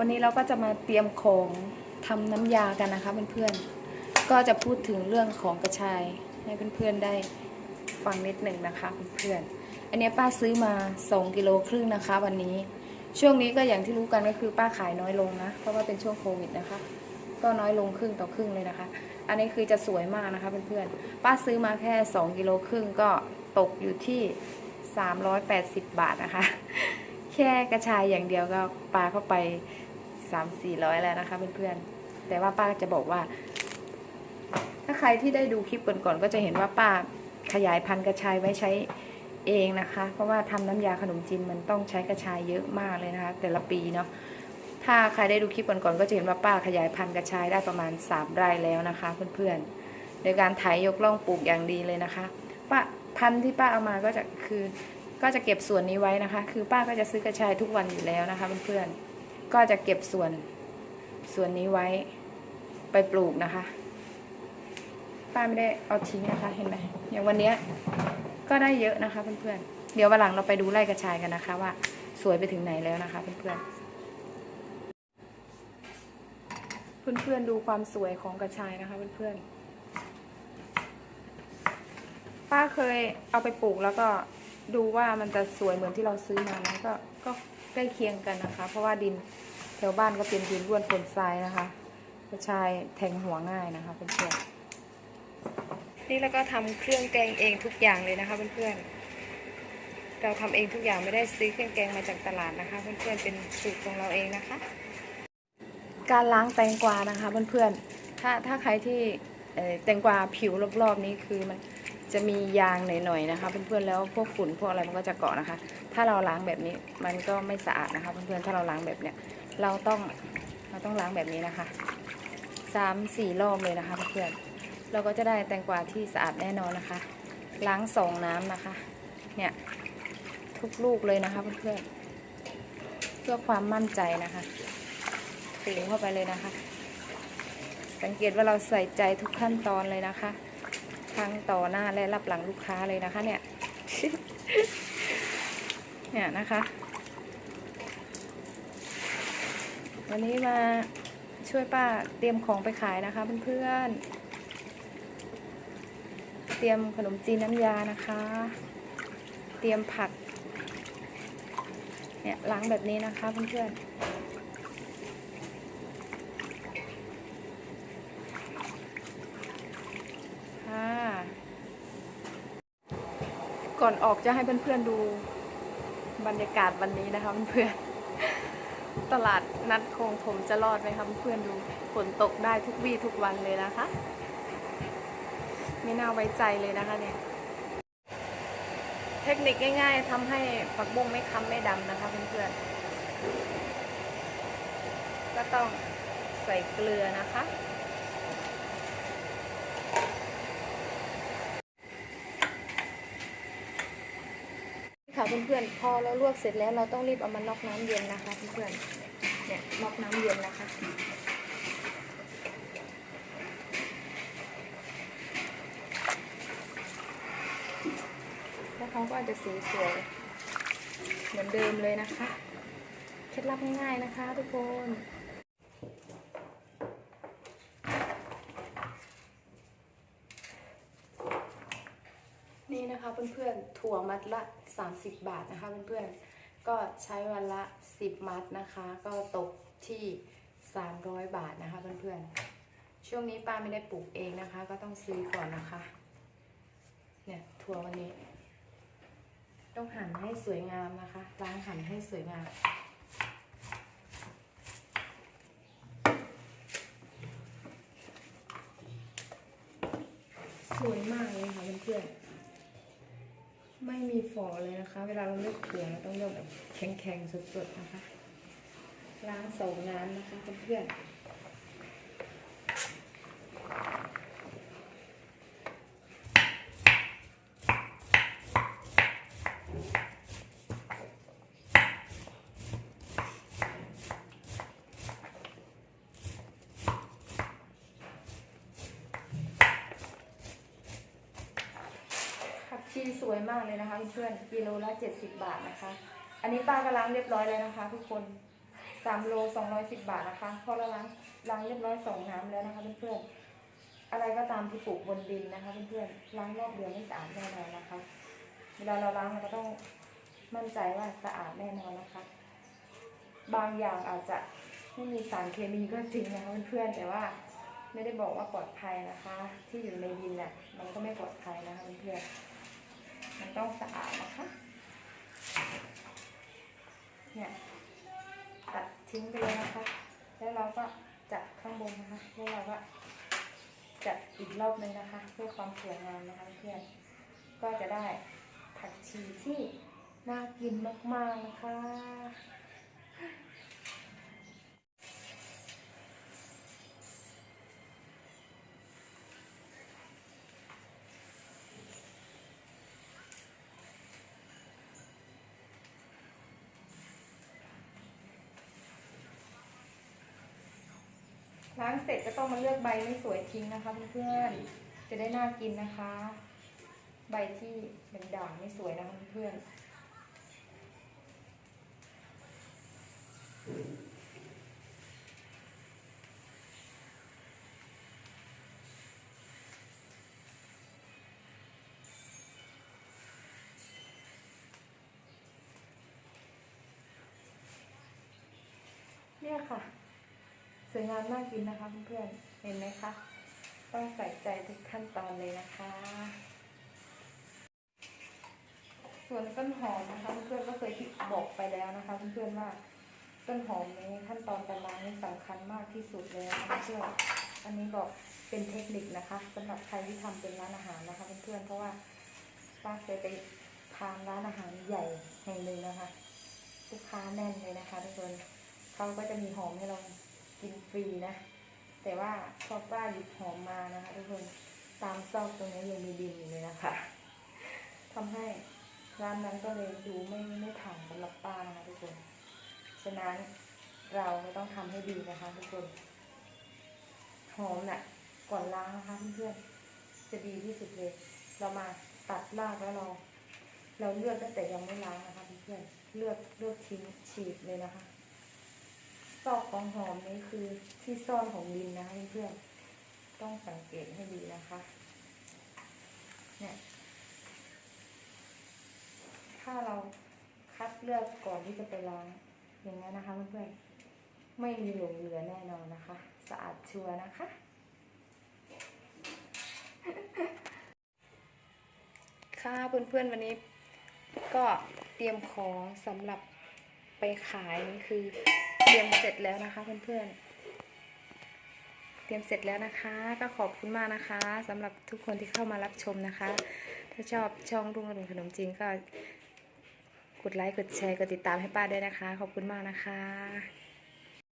วันนี้เราก็จะมาเตรียมของทำน้ำยากันนะคะเพื่อนๆ ก็จะพูดถึงเรื่องของกระชายให้เพื่อนๆได้ฟังนิดหนึ่งนะคะเพื่อนๆ อันนี้ป้าซื้อมา 2กิโลครึ่งนะคะ วันนี้ ช่วงนี้ก็อย่างที่รู้กันก็คือป้าขายน้อยลงนะ เพราะว่าเป็นช่วงโควิดนะคะ ก็น้อยลงครึ่งต่อครึ่งเลยนะคะ อันนี้คือจะสวยมากนะคะเพื่อนๆ ป้าซื้อมาแค่ 2กิโลครึ่งก็ตกอยู่ที่ 380 บาทนะคะ แค่กระชายอย่างเดียวก็ปลาเข้าไป 3 4 0 0แล้วนะคะเพื่อนๆแต่ว่าป้าจะบอกว่า ถ้าใครที่ได้ดูคลิปก่อนๆก็จะเห็นว่าป้าขยายพันธุ์กระชายไว้ใช้เองนะคะ เพราะว่าทำน้ำยาขนมจีนมันต้องใช้กระชายเยอะมากเลยนะคะ แต่ละปีเนาะถ้าใครได้ดูคลิปก่อนๆก็จะเห็นว่าป้าขยายพันธุ์กระชายได้ประมาณ3ไร่แล้วนะคะเพื่อนๆโดยการไถยกล่องปลูกอย่างดีเลยนะคะป้าพันธุ์ที่ป้าเอามาก็จะคือก็จะเก็บส่วนนี้ไว้นะคะ คือป้าก็จะซื้อกระชายทุกวันอยู่แล้วนะคะเพื่อนๆ ก็จะเก็บส่วนส่วนนี้ไว้ไปปลูกนะคะ ป้าไม่ได้เอาทิ้งนะคะเห็นไหมอย่างวันนี้ก็ได้เยอะนะคะเพื่อนๆเดี๋ยววันหลังเราไปดูไร่กระชายกันนะคะ ว่าสวยไปถึงไหนแล้วนะคะเพื่อนๆเพื่อนๆดูความสวยของกระชายนะคะเพื่อนๆ ป้าเคยเอาไปปลูกแล้วก็ดูว่ามันจะสวยเหมือนที่เราซื้อมาไหมก็ก็ ใกล้เคียงกันนะคะ เพราะว่าดินแถวบ้านก็เป็นดินร่วนฝนทรายนะคะกระชายแทงหัวง่ายนะคะเพื่อนๆนี่แล้วก็ทำเครื่องแกงเองทุกอย่างเลยนะคะเพื่อนๆเราทำเองทุกอย่างไม่ได้ซื้อเครื่องแกงมาจากตลาดนะคะเพื่อนๆเป็นสูตรของเราเองนะคะ การล้างแตงกวานะคะเพื่อนๆถ้าถ้าใครที่แตงกวาผิวรอบๆนี้คือมัน จะมียางหน่อยๆนะคะ เพื่อนๆแล้วพวกฝุ่นพวกอะไรมันก็จะเกาะนะคะ ถ้าเราล้างแบบนี้มันก็ไม่สะอาดนะคะ เพื่อนๆถ้าเราล้างแบบเนี้ยเราต้องเราต้องล้างแบบนี้นะคะสามสี่รอบเลยนะคะเพื่อนๆเราก็จะได้แตงกวาที่สะอาดแน่นอนนะคะ ล้างสองน้ำนะคะ เนี่ยทุกลูกเลยนะคะเพื่อนๆเพื่อความมั่นใจนะคะตีเข้าไปเลยนะคะ สังเกตว่าเราใส่ใจทุกขั้นตอนเลยนะคะ ทั้งต่อหน้าและรับหลังลูกค้าเลยนะคะ เนี่ย เนี่ยนะคะ วันนี้มาช่วยป้าเตรียมของไปขายนะคะเพื่อนๆ เตรียมขนมจีนน้ำยานะคะ เตรียมผัก เนี่ยล้างแบบนี้นะคะเพื่อนๆ ก่อนออกจะให้เพื่อนๆดูบรรยากาศวันนี้นะคะเพื่อนๆตลาดนัดคงผมจะรอดไหมคะเพื่อนๆดูฝนตกได้ทุกวี่ทุกวันเลยนะคะ ไม่น่าไว้ใจเลยนะคะเนี่ยเทคนิคง่าย ๆทำให้ผักบุ้งไม่ค้ำไม่ดำนะคะเพื่อนๆก็ต้องใส่เกลือนะคะ เพื่อนๆ พอเราลวกเสร็จแล้วเราต้องรีบเอามันนอกน้ำเย็นนะคะเพื่อนๆ เนี่ยนอกน้ำเย็นนะคะ แล้วเขาก็จะสีสวยเหมือนเดิมเลยนะคะ เคล็ดลับง่ายๆนะคะทุกคน นี่นะคะเพื่อนๆถั่วมัดละ 30 บาทนะคะเพื่อนๆก็ใช้วันละ 10 มัดนะคะ ก็ตกที่ 300 บาทนะคะเพื่อนๆช่วงนี้ป้าไม่ได้ปลูกเองนะคะ ก็ต้องซื้อก่อนนะคะเนี่ยถั่ววันนี้ ต้องหั่นให้สวยงามนะคะล้างหั่นให้สวยงามสวยมากเลยค่ะเพื่อนๆ ไม่มีฝอเลยนะคะ เวลาเราเลือกถั่วเราต้องเลือกแบบแข็งๆสดๆนะคะ ล้างสองน้ำนะคะเพื่อนๆผักชีส วยมากเลยนะคะเพื่อนๆกิโลละ 70 บาทนะคะ อันนี้ป้าก็ล้างเรียบร้อยแล้วนะคะ ทุกคนสามโลสองร้อยสิบบาทนะคะเพราะเราล้างล้างเรียบร้อยสองน้ำแล้วนะคะเพื่อนๆอะไรก็ตามที่ปลูกบนดินนะคะเพื่อนๆล้างรอบเดียวไม่สะอาดแน่นอนนะคะ เวลาเราล้างเราก็ต้องมั่นใจว่าสะอาดแน่นอนนะคะ บางอย่างอาจจะไม่มีสารเคมีก็จริงนะคะเพื่อนๆแต่ว่าไม่ได้บอกว่าปลอดภัยนะคะ ที่อยู่ในดินน่ะมันก็ไม่ปลอดภัยนะคะเพื่อนๆ มันต้องสะอาดนะคะ เนี่ยตัดทิ้งไปเลยนะคะ แล้วเราก็จัดข้างบนนะคะ แล้วเราก็จัดอีกรอบหนึงนะคะ เพื่อความสวยงามนะคะเพื่อนก็จะได้ผักชีที่น่ากินมากๆนะคะ ล้างเสร็จก็ต้องมาเลือกใบไม่สวยทิ้งนะคะเพื่อนๆ จะได้น่ากินนะคะ ใบที่เป็นด่างไม่สวยนะคะเพื่อนเนี่ยค่ะ สวยงามน่ากินนะคะเพื่อนๆเห็นไหมคะต้องใส่ใจทุกขั้นตอนเลยนะคะ ส่วนต้นหอมนะคะเพื่อนๆก็เคยที่บอกไปแล้วนะคะเพื่อนๆว่าต้นหอมในขั้นตอนการล้างนี่สำคัญมากที่สุดเลยนะคะเพื่อนๆอันนี้บอกเป็นเทคนิคนะคะสำหรับใครที่ทำเป็นร้านอาหารนะคะเพื่อนๆเพราะว่าป้าเคยไปทานร้านอาหารใหญ่แห่งหนึ่งนะคะลูกค้าแน่นเลยนะคะทุกคนเขาก็จะมีหอมให้เรา กินฟรีนะ แต่ว่าพอป้าหยิบหอมมานะคะ ทุกคนตามซอกตรงนี้ยังมีดินอยู่เลยนะคะทำให้ร้านนั้นก็เลยดูไม่ไม่ผ่านสำหรับป้านะคะทุกคน ฉะนั้นเราก็ต้องทำให้ดีนะคะ ทุกคนหอมน่ะก่อนล้างนะคะเพื่อนจะดีที่สุดเลย เรามาตัดรากแล้วเรา เราเลือกตั้งแต่ยังไม่ล้างนะคะเพื่อนเลือกเลือกทิ้งฉีดเลยนะคะ ซอกของหอมนี่คือที่ซ่อนของดินนะคะเพื่อนต้องสังเกตให้ดีนะคะ เนี่ย ถ้าเราคัดเลือกก่อนที่จะไปล้างอย่างนั้นนะคะเพื่อนๆไม่มีหลงเหลือแน่นอนนะคะ สะอาดชัวร์นะคะ ค่ะเพื่อนๆวันนี้ ก็เตรียมของสำหรับไปขายนี่คือ เตรียมเสร็จแล้วนะคะเพื่อนๆ เตรียมเสร็จแล้วนะคะ ก็ขอบคุณมากนะคะสำหรับทุกคนที่เข้ามารับชมนะคะ ถ้าชอบช่องรุ่งอรุณขนมจีนก็กดไลค์กดแชร์กดติดตามให้ป้าด้วยนะคะ ขอบคุณมากนะคะ